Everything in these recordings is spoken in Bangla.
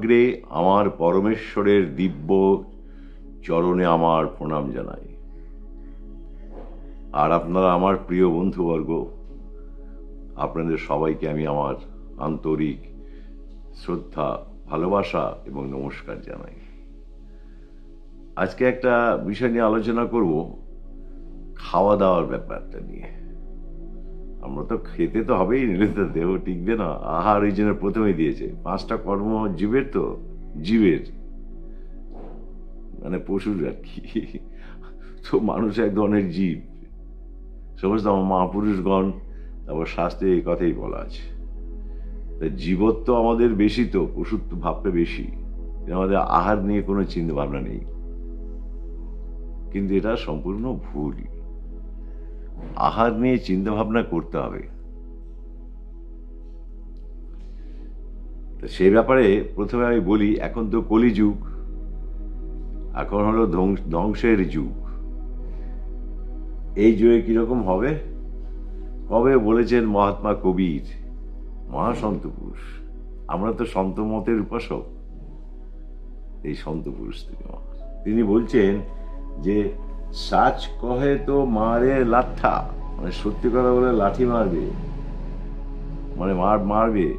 সর্বাগ্রে আমার পরমেশ্বরের দিব্য চরণে আমার প্রণাম জানাই। আর আপনারা আমার প্রিয় বন্ধুবর্গ, আপনাদের সবাইকে আমি আমার আন্তরিক শ্রদ্ধা, ভালোবাসা এবং নমস্কার জানাই। আজকে একটা বিষয় নিয়ে আলোচনা করব, খাওয়া দাওয়ার ব্যাপারটা নিয়ে। আমরা তো খেতে তো হবেই নিলে দেহ টিকবে না। আহার এই জন্য প্রথমেই দিয়েছে। পাঁচটা কর্ম জীবের তো, জীবের। মানে পশুর আর কি। তো মানুষ এক ধরনের জীব। সমস্ত আমার মহাপুরুষগণ, তারপর শাস্ত্রে এই কথাই বলা আছে। জীবত্ব আমাদের বেশি তো পশুত্ব ভাবটা বেশি। আমাদের আহার নিয়ে কোনো চিন্তা ভাবনা নেই। কিন্তু এটা সম্পূর্ণ ভুল। আহার নিয়ে চিন্তা ভাবনা করতে হবে। সেই ব্যাপারে প্রথমে আমি বলি, এখন তো কলিযুগ, এখন হলো ধ্বংসের যুগ। এই যুগে কীরকম হবে? কবে বলেছেন মহাত্মা কবির? মহাসন্ত পুরুষ। আমরা তো সন্ত মতের উপাসক। এই সন্ত পুরুষ তিনি বলছেন যে সাচ কহে তো মারে লাঠা মানে সত্যি কথা বলে লাঠি মারবে। মানে মার, মারবে।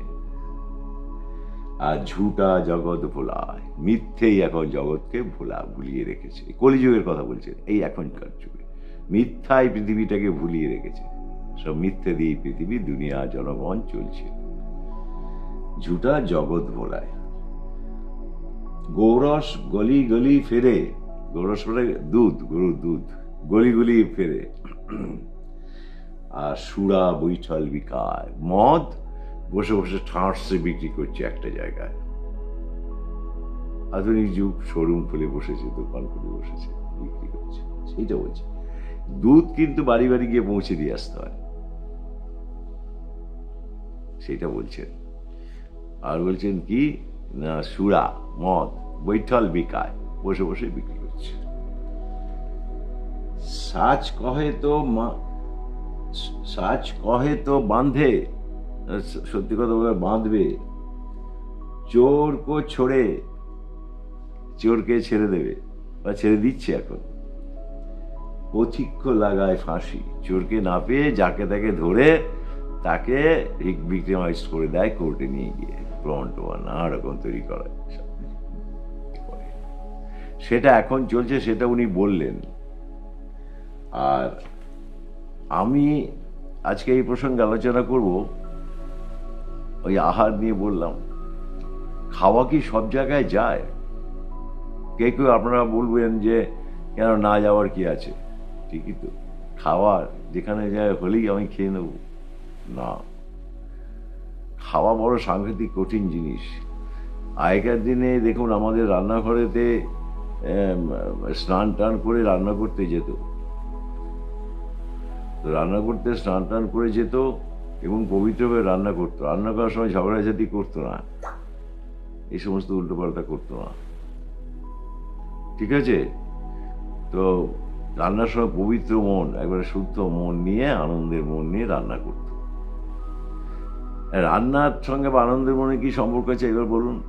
আর ঝুটা জগৎ ভোলায়। মিথ্যেই এখন জগৎকে ভোলা ভুলিয়ে রেখেছে। কলিযুগের কথা বলছেন, এই এখনকার যুগে। মিথ্যাই পৃথিবীটাকে ভুলিয়ে রেখেছে। সব মিথ্যে দিয়ে পৃথিবী, দুনিয়া, জনগণ চলছে। ঝুটা জগৎ ভোলায়। গৌরস গলি গলি ফেরে। গৌরস মানে দুধ, গরুর দুধ। গলি গলি ফেরে। আর সুরা বৈঠল বিকায়। মদ, বসে বসে ঠাঁটসে বিক্রি করছে একটা জায়গায়। আধুনিক যুগ, শোরুম খুলে বসেছে, দোকান খুলে বসেছে, বিক্রি করছে। সেইটা বলছে। দুধ কিন্তু বাড়ি বাড়ি গিয়ে পৌঁছে দিয়ে আসতে হয়। সেটা বলছেন। আর বলছেন কি? না, সুরা, মদ, বৈঠল বিকায়। বসে বসে বিক্রি সাজ। কহে তো সাজ কহে তো বাঁধে, সত্যি কথা বলে বাঁধবে, চোর কো ছোড়ে, চোরকে ছেড়ে দেবে, বা ছেড়ে দিচ্ছে এখন। পথিক্ষ লাগায় ফাঁসি, চোরকে না পেয়ে যাকে তাকে ধরে, তাকে ভিক্টিমাইজ করে দেয় কোর্টে নিয়ে গিয়ে, প্রমাণ টমান নানা রকম তৈরি করা সেটা এখন চলছে, সেটা উনি বললেন। আর আমি আজকে এই প্রসঙ্গে আলোচনা করব, ওই আহার নিয়ে বললাম। খাওয়া কি সব জায়গায় যায়? কে কেউ আপনারা বলবেন যে, কেন না যাওয়ার কি আছে? ঠিকই তো। খাওয়ার যেখানে যায় হলেই আমি খেয়ে নেব। না। খাওয়া বড় সাংঘাতিক কঠিন জিনিস। আগেকার দিনে দেখুন, আমাদের রান্নাঘরেতে স্নান টান করে রান্না করতে যেত। রান্না করতে, স্নান টান করে যেত এবং পবিত্রভাবে রান্না করতো। রান্না করার সময় ঝগড়াঝাটি করতো না। এই সমস্ত উল্টোপাল্টা করতো না। ঠিক আছে? তো রান্নার সময় পবিত্র মন, একবারে শুদ্ধ মন নিয়ে আনন্দের মন নিয়ে রান্না করত। রান্নার সঙ্গে বা আনন্দের মনে কি সম্পর্ক আছে? এবার বলুন।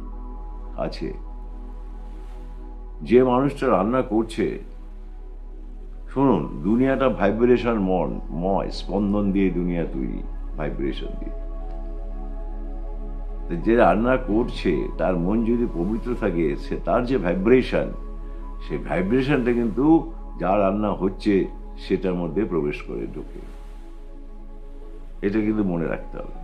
আছে। যে মানুষটা রান্না করছে, শুনুন, দুনিয়াটা ভাইব্রেশন মন, ময়, স্পন্দন দিয়ে দুনিয়া তৈরি ভাইব্রেশন দিয়ে। যে রান্না করছে, তার মন যদি পবিত্র থাকে, সে তার যে ভাইব্রেশন সেই ভাইব্রেশনটা কিন্তু যা রান্না হচ্ছে, সেটার মধ্যে প্রবেশ করে ঢুকে। এটা কিন্তু মনে রাখতে হবে।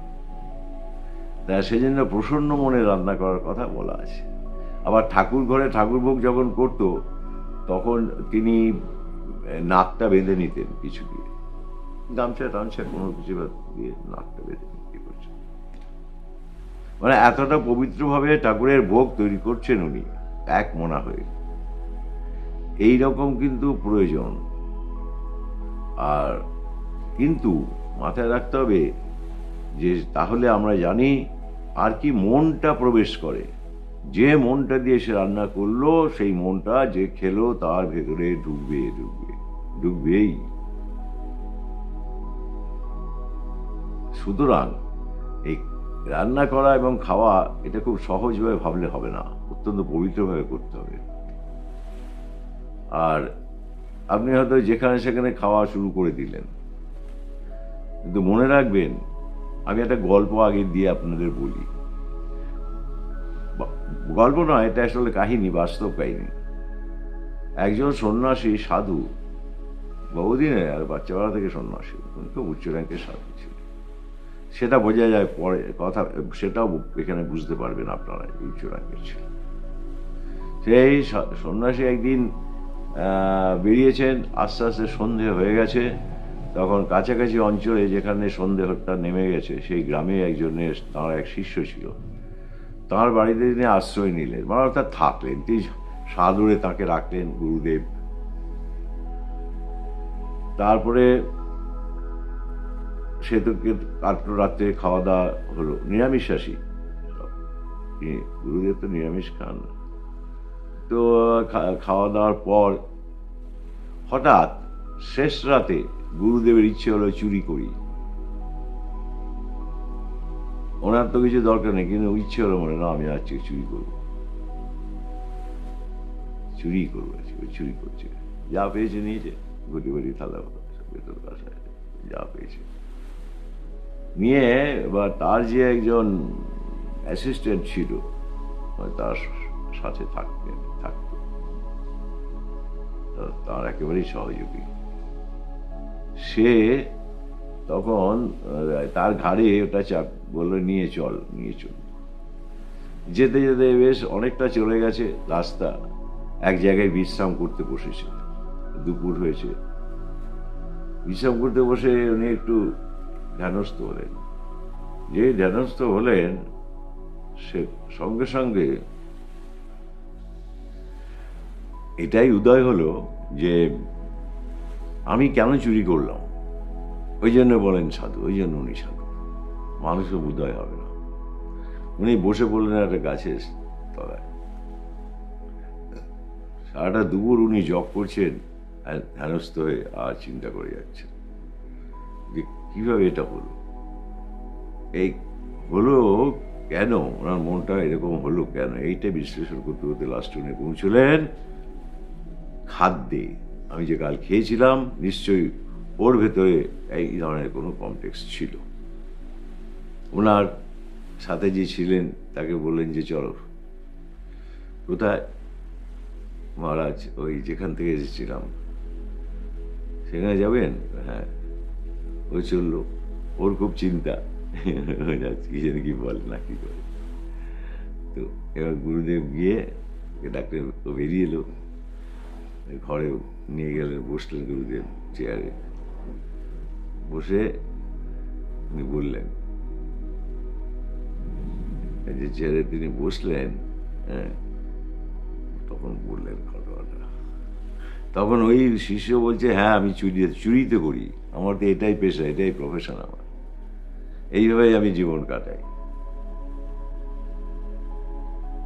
তাই সেজন্য প্রসন্ন মনে রান্না করার কথা বলা আছে। আবার ঠাকুর ঘরে ঠাকুর ভোগ যখন করত, তখন তিনি নাকটা বেঁধে নিতেন কিছু দিয়ে। গামছা টামছা কোনো কিছু দিয়ে নাকটা বেঁধে মানে এতটা পবিত্রভাবে ঠাকুরের ভোগ তৈরি করছেন উনি, এক মনা হয়ে। এই রকম কিন্তু প্রয়োজন। আর কিন্তু মাথায় রাখতে হবে যে তাহলে আমরা জানি আর কি মনটা প্রবেশ করে। যে মনটা দিয়ে সে রান্না করল, সেই মনটা যে খেলো, তার ভেতরে ঢুকবে ঢুকবে ঢুকবেই সুতরাং এই রান্না করা এবং খাওয়া, এটা খুব সহজভাবে ভাবলে হবে না, অত্যন্ত পবিত্রভাবে করতে হবে। আর আপনি হয়তো যেখানে সেখানে খাওয়া শুরু করে দিলেন। কিন্তু মনে রাখবেন, আমি একটা গল্প আগে দিয়ে আপনাদের বলি। গল্প নয়, এটা আসলে কাহিনী, বাস্তব কাহিনী। একজন সন্ন্যাসী সাধু, বহুদিনের আর বাচ্চাবেলা থেকে সন্ন্যাসী, উনি খুব উচ্চ র্যাঙ্কের সাধু ছিল সেটা বোঝা যায় পরে, কথা, সেটাও এখানে বুঝতে পারবেন আপনারা, উচ্চ র্যাঙ্কের ছিল। সেই সন্ন্যাসী একদিন বেরিয়েছেন, আস্তে আস্তে সন্ধে হয়ে গেছে, তখন কাছাকাছি অঞ্চলে যেখানে সন্ধেটা নেমে গেছে, সেই গ্রামে একজনের, তাঁর এক শিষ্য ছিল। তাঁর বাড়িতে তিনি আশ্রয় নিলেন। মানে অর্থাৎ থাকলেন, তিনি সাদরে তাকে রাখলেন গুরুদেব। তারপরে সে তো কাটলো রাত্রে খাওয়া দাওয়া হলো নিরামিষাসী গুরুদেব তো নিরামিষ খান তো খাওয়া দাওয়ার পর হঠাৎ শেষ রাতে গুরুদেবের ইচ্ছে হলো চুরি করি। ওনার তো কিছু দরকার নেই, কিন্তু ইচ্ছে হলো মনে না, আমি আজকে চুরি করব। চুরি করব আজকে, চুরি করছে। যা পেয়েছে নিয়েছে ঘটি ঘটি থালা, ভেতর বাসায়। যা পেয়েছে। নিয়ে এবার তার যে একজন অ্যাসিস্ট্যান্ট ছিল তার সাথে থাকতেন, থাকতো। তার একেবারেই সহযোগী। সে তখন তার ঘাড়ে ওটা চাপ বলল, নিয়ে চল নিয়ে চল। যেতে যেতে বেশ অনেকটা চলে গেছে রাস্তা। এক জায়গায় বিশ্রাম করতে বসেছে। দুপুর হয়েছে। বিশ্রাম করতে বসে উনি একটু ধ্যানস্থ হলেন। যে ধ্যানস্থ হলেন, সে সঙ্গে সঙ্গে এটাই উদয় হলো যে, আমি কেন চুরি করলাম? ওই জন্য বলেন সাধু, ওই জন্য উনি সাধু। মানুষও উদয় হবে না। উনি বসে পড়লেন একটা গাছের তলায়। সারাটা দুপুর উনি জপ করছেন ধ্যানস্থ হয়ে আর চিন্তা করে যাচ্ছেন। যে কীভাবে এটা হলো? এই হলো কেন? ওনার মনটা এরকম হলো কেন? এইটা বিশ্লেষণ করতে করতে লাস্ট উনি পৌঁছলেন। খাদ্যে। আমি যে কাল খেয়েছিলাম, নিশ্চয়ই ওর ভেতরে এই ধরনের কোনো কমপ্লেক্স ছিল। ওনার সাথে যে ছিলেন, তাকে বললেন যে, চলো, কোথায়? মহারাজ, ওই যেখান থেকে এসেছিলাম। সেখানে যাবেন? হ্যাঁ। ও চলল। ওর খুব চিন্তা। কি যেন কি বলে, না কি করে তো এবার গুরুদেব গিয়ে ডাক্তার বেরিয়ে এলো। ঘরে নিয়ে গেলেন, বসলেন গুরুদেব চেয়ারে। বসে উনি বললেন যে চেয়ারে তিনি বসলেন হ্যাঁ তখন বললেন ঘটনাটা। তখন ওই শিষ্য বলছে হ্যাঁ আমি চুরি চুরিতে করি। আমার তো এটাই পেশা, এটাই প্রফেশন আমার। এইভাবেই আমি জীবন কাটাই।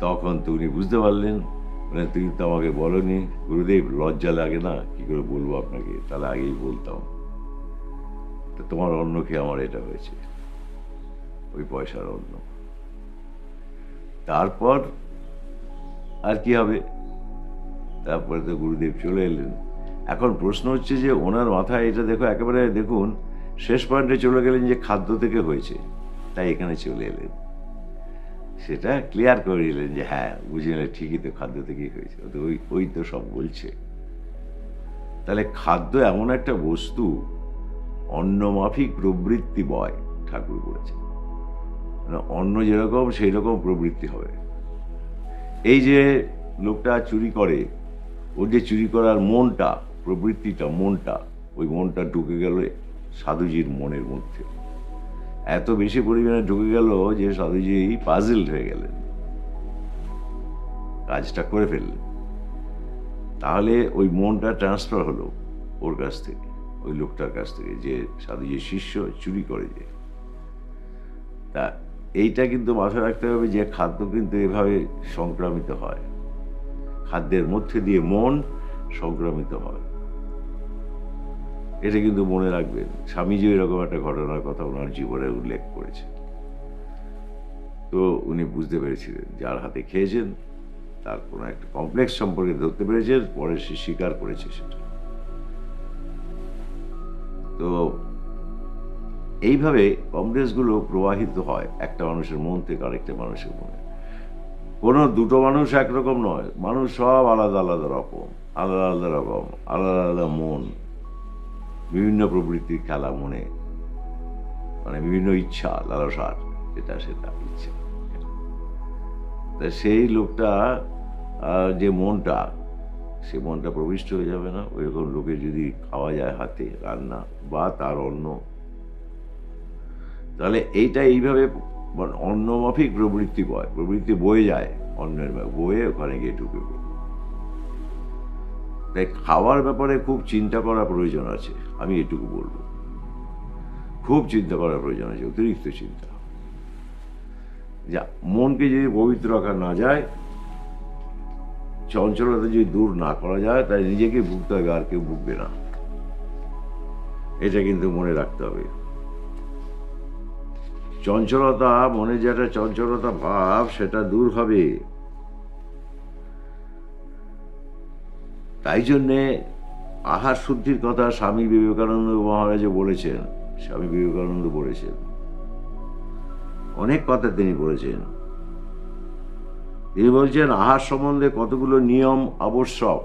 তখন তো উনি বুঝতে পারলেন মানে তুমি তো আমাকে বলনি, গুরুদেব লজ্জা লাগে না, কি করে বলব আপনাকে? তাহলে আগেই বলতাম। তো তোমার অন্য কি আমার এটা হয়েছে। ওই পয়সার অন্য। তারপর আর কি হবে? তারপরে তো গুরুদেব চলে এলেন। এখন প্রশ্ন হচ্ছে যে ওনার মাথায় এটা দেখো, একেবারে দেখুন, শেষ পয়েন্টে চলে গেলেন যে খাদ্য থেকে হয়েছে, তাই এখানে চলে এলেন। সেটা ক্লিয়ার করে দিলেন যে হ্যাঁ বুঝে নিলে ঠিকই তো খাদ্য থেকেই হয়েছে ওই ওই তো সব বলছে। তাহলে খাদ্য এমন একটা বস্তু অন্নমাফিক প্রবৃত্তি বয়, ঠাকুর বলেছে মানে অন্ন যেরকম সেই রকম প্রবৃত্তি হবে। এই যে লোকটা চুরি করে, ওর যে চুরি করার মনটা, প্রবৃত্তিটা, মনটা, ওই মনটা ঢুকে গেল সাধুজির মনের মধ্যে। এত বেশি পরিমাণে ঢুকে গেল যে সাধুজি পাজেলড হয়ে গেলেন। কাজটা করে ফেললেন। তাহলে ওই মনটা ট্রান্সফার হলো ওর কাছ থেকে। ওই লোকটার কাছ থেকে যে সাধু যে শিষ্য চুরি করে যে। তা এইটা কিন্তু মাথায় রাখতে হবে যে খাদ্য কিন্তু এভাবে সংক্রামিত হয়। খাদ্যের মধ্যে দিয়ে মন সংক্রামিত হয়। এটা কিন্তু মনে রাখবেন স্বামীজি এরকম একটা ঘটনার কথা ওনার জীবনে উল্লেখ করেছে তো উনি বুঝতে পেরেছিলেন, যার হাতে খেয়েছেন, তার কোনো একটা কমপ্লেক্স সম্পর্কে ধরতে পেরেছেন, পরে সে স্বীকার করেছে সেটা। তো এইভাবে কংগ্রেসগুলো প্রবাহিত হয় একটা মানুষের মন থেকে আরেকটা মানুষের মনে। কোনো দুটো মানুষ একরকম নয়, মানুষ সব আলাদা আলাদা রকম, আলাদা আলাদা রকম, আলাদা আলাদা মন, বিভিন্ন প্রবৃত্তির খেলা মনে মানে বিভিন্ন ইচ্ছা, লালসার, যেটা সেটা, ইচ্ছা। তা সেই লোকটা যে মনটা সে মনটা প্রবিষ্ট হয়ে যাবে না। ওইরকম লোকে যদি খাওয়া যায় হাতে, রান্না বা তার অন্ন। তাহলে এইটা এইভাবে মানে অন্নমাফিক প্রবৃত্তি বয়, প্রবৃত্তি বয়ে যায় অন্যের বয়ে ওখানে গিয়ে ঢুকে তাই খাওয়ার ব্যাপারে খুব চিন্তা করা প্রয়োজন আছে, আমি এটুকু বলব। খুব চিন্তা করার প্রয়োজন আছে, অতিরিক্ত চিন্তা। যা মনকে যদি পবিত্র রাখা না যায় চঞ্চলতা যদি দূর না করা যায় তাই নিজেকে ভুগতে হবে, আর কেউ ভুগবে না। এটা কিন্তু মনে রাখতে হবে। চঞ্চলতা মনে যেটা চঞ্চলতা ভাব, সেটা দূর হবে। তাই জন্যে আহার শুদ্ধির কথা স্বামী বিবেকানন্দ মহারাজও বলেছেন, স্বামী বিবেকানন্দ বলেছেন। অনেক কথা তিনি বলেছেন। তিনি বলছেন, আহার সম্বন্ধে কতগুলো নিয়ম আবশ্যক?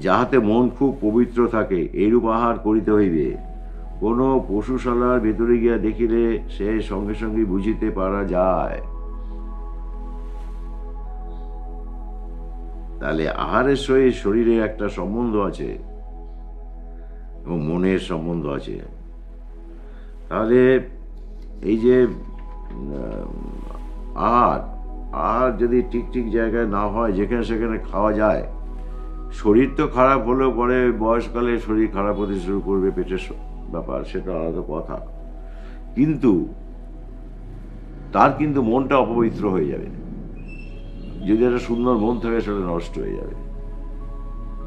যাহাতে মন খুব পবিত্র থাকে, এইরূপ আহার করিতে হইবে। কোনো পশুশালার ভেতরে গিয়া দেখিলে সে সঙ্গে সঙ্গে বুঝিতে পারা যায়। তাহলে আহারের সহিত শরীরে একটা সম্বন্ধ আছে এবং মনের সম্বন্ধ আছে। তাহলে এই যে উম, আহার আহার যদি ঠিক ঠিক জায়গায় না হয় যেখানে সেখানে খাওয়া যায় শরীর তো খারাপ হলেও পরে বয়সকালে শরীর খারাপ হতে শুরু করবে পেটের ব্যাপার সেটা আলাদা কথা। কিন্তু তার কিন্তু মনটা অপবিত্র হয়ে যাবে। যদি একটা সুন্দর মন থাকে সেটা নষ্ট হয়ে যাবে।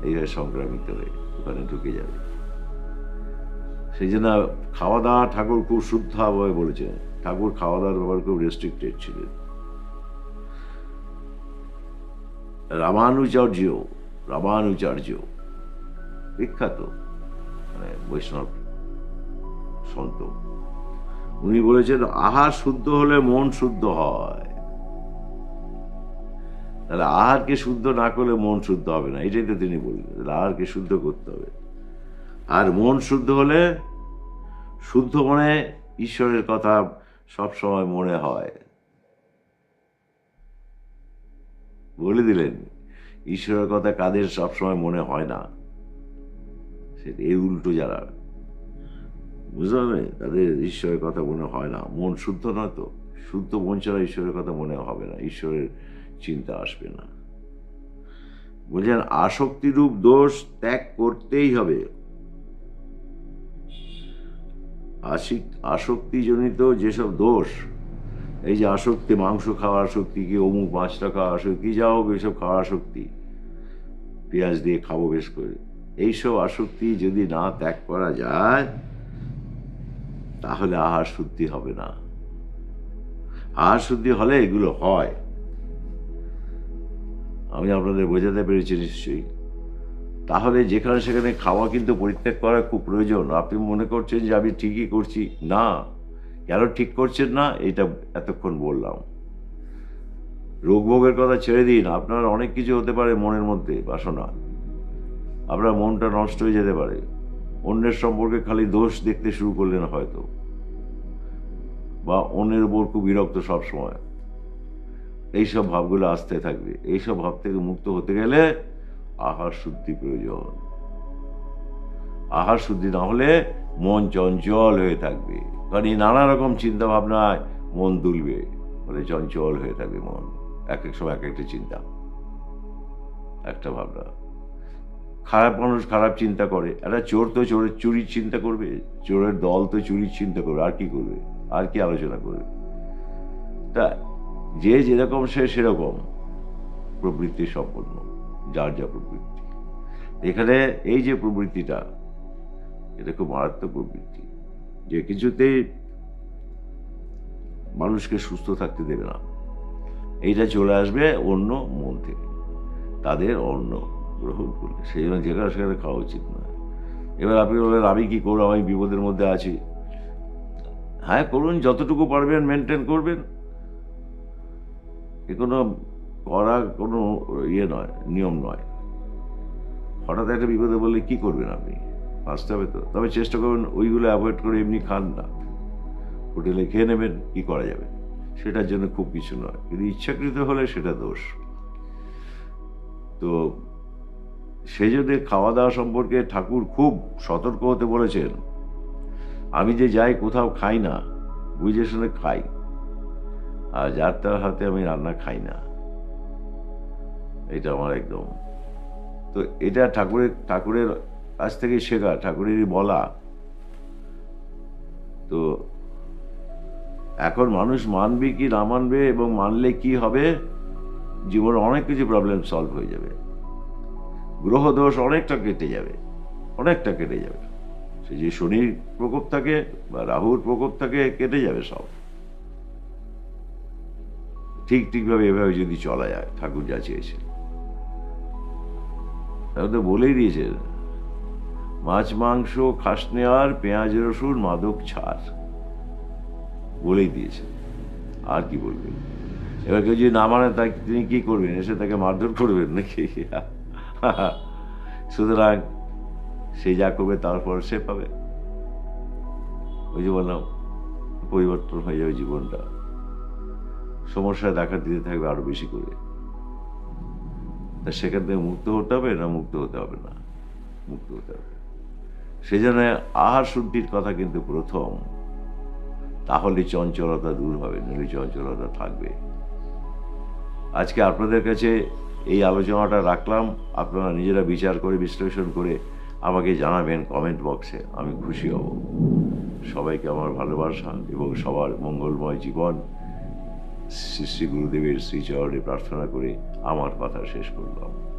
এইভাবে সংক্রামিত হয়ে ওখানে ঢুকে যাবে। সেই জন্য খাওয়া দাওয়া ঠাকুর খুব শুদ্ধ শুদ্ধভাবে বলেছেন। ঠাকুর খাওয়া দাওয়ার ব্যাপার খুব রেস্ট্রিক্টেড ছিলেন। রামানুচার্য রামানুচার্য বিখ্যাত মানে বৈষ্ণব সন্ত। উনি বলেছেন, আহার শুদ্ধ হলে মন শুদ্ধ হয়। তাহলে আহারকে শুদ্ধ না করলে মন শুদ্ধ হবে না, এটাই তো তিনি বললেন, তাহলে আহারকে শুদ্ধ করতে হবে। আর মন শুদ্ধ হলে, শুদ্ধ মনে ঈশ্বরের কথা সব সময় মনে হয়। বলে দিলেন, ঈশ্বরের কথা কাদের সবসময় মনে হয় না? সেটা এই উল্টো যারা। বুঝতে তাদের ঈশ্বরের কথা মনে হয় না। মন শুদ্ধ নয় তো? শুদ্ধ মন ছাড়া ঈশ্বরের কথা মনে হবে না। ঈশ্বরের চিন্তা আসবে না। বলছেন, আসক্তিরূপ দোষ ত্যাগ করতেই হবে। আসক্তিজনিত যেসব দোষ এই যে আসক্তি, মাংস খাওয়ার আসক্তি কি অমুক মাছটা খাওয়া আসক্তি যা হোক এইসব খাওয়া আসক্তি পেঁয়াজ দিয়ে খাব বেশ করে। এইসব আসক্তি যদি না ত্যাগ করা যায়, তাহলে আহার শুদ্ধি হবে না। আহার শুদ্ধি হলে এগুলো হয়। আমি আপনাদের বোঝাতে পেরেছি নিশ্চয়ই। তাহলে যেখানে সেখানে খাওয়া কিন্তু পরিত্যাগ করা খুব প্রয়োজন। আপনি মনে করছেন যে আমি ঠিকই করছি। না। কেন ঠিক করছেন না? এটা এতক্ষণ বললাম। রোগ ভোগের কথা ছেড়ে দিন। আপনার অনেক কিছু হতে পারে মনের মধ্যে, বাসনা। আপনার মনটা নষ্ট হয়ে যেতে পারে। অন্যের সম্পর্কে খালি দোষ দেখতে শুরু করলেন হয়তো। বা অন্যের উপর খুব বিরক্ত সব সময় এইসব ভাবগুলো আসতে থাকবে। এইসব ভাব থেকে মুক্ত হতে গেলে আহার শুদ্ধি প্রয়োজন। আহার শুদ্ধি না হলে মন চঞ্চল হয়ে থাকবে। কারণ এই নানা রকম চিন্তা ভাবনায় মন দুলবে মানে চঞ্চল হয়ে থাকবে মন। এক এক সময় এক একটা চিন্তা, একটা ভাবনা। খারাপ মানুষ খারাপ চিন্তা করে, একটা চোর তো চোরের চুরির চিন্তা করবে, চোরের দল তো চুরির চিন্তা করবে, আর কি করবে, আর কি আলোচনা করবে। তা যে যেরকম সে সেরকম প্রবৃত্তি সম্পন্ন, যার যা প্রবৃত্তি। এখানে এই যে প্রবৃত্তিটা, এটা খুব মারাত্মক প্রবৃত্তি। যে কিছুতেই মানুষকে সুস্থ থাকতে দেবে না। এইটা চলে আসবে অন্য মন থেকে। তাদের অন্ন গ্রহণ করলে সেই জন্য যেখানে সেখানে খাওয়া উচিত নয়। এবার আপনি বললেন, আমি কি করব? আমি বিপদের মধ্যে আছি। হ্যাঁ করুন, যতটুকু পারবেন মেনটেন করবেন। এ কোনো করা কোনো ইয়ে নয়, নিয়ম নয়। হঠাৎ একটা বিপদে বললে কি করবেন আপনি? বাঁচতে হবে তো। তবে চেষ্টা করবেন ওইগুলো অ্যাভয়েড করে এমনি খান না। হোটেলে খেয়ে নেবেন, কী করা যাবে? সেটার জন্য খুব কিছু নয়। কিন্তু ইচ্ছাকৃত হলে সেটা দোষ। তো সেই জন্য খাওয়া দাওয়া সম্পর্কে ঠাকুর খুব সতর্ক হতে বলেছেন। আমি যে যাই কোথাও খাই না, বুঝে শুনে খাই। আর যার তার হাতে আমি রান্না খাই না। এটা আমার একদম। তো এটা ঠাকুরের ঠাকুরের কাছ থেকে শেখা ঠাকুরেরই বলা। তো এখন মানুষ মানবে কি না মানবে এবং মানলে কি হবে, জীবনে অনেক কিছু প্রবলেম সলভ হয়ে যাবে। গ্রহ দোষ অনেকটা কেটে যাবে, অনেকটা কেটে যাবে। সে যে শনির প্রকোপ থাকে বা রাহুর প্রকোপ থাকে, কেটে যাবে সব। ঠিক ঠিকভাবে এভাবে যদি চলা যায়, ঠাকুর যা চেয়েছে তাহলে তো বলেই দিয়েছে মাছ, মাংস, খাসনে আর পেঁয়াজ, রসুন, মাদক ছাড় বলেই দিয়েছে। আর কি বলবেন এবার কেউ যদি না মানে তাকে তিনি কি করবেন? এসে তাকে মারধর করবেন নাকি? সুতরাং সে যা করবে, তারপর সে পাবে। ওই যে বললাম, পরিবর্তন হয়ে যাবে জীবনটা। সমস্যা দেখা দিতে থাকবে আরও বেশি করে। তা সেখান থেকে মুক্ত হতে হবে না মুক্ত হতে হবে না? মুক্ত হতে হবে। সেই জন্য আহার শুদ্ধির কথা কিন্তু প্রথম। তাহলে চঞ্চলতা দূর হবে নইলে চঞ্চলতা থাকবে। আজকে আপনাদের কাছে এই আলোচনাটা রাখলাম। আপনারা নিজেরা বিচার করে, বিশ্লেষণ করে আমাকে জানাবেন কমেন্ট বক্সে। আমি খুশি হব। সবাইকে আমার ভালোবাসা এবং সবার মঙ্গলময় জীবন। শ্রী শ্রী গুরুদেবের শ্রীচরণে প্রার্থনা করে আমার কথা শেষ করলাম।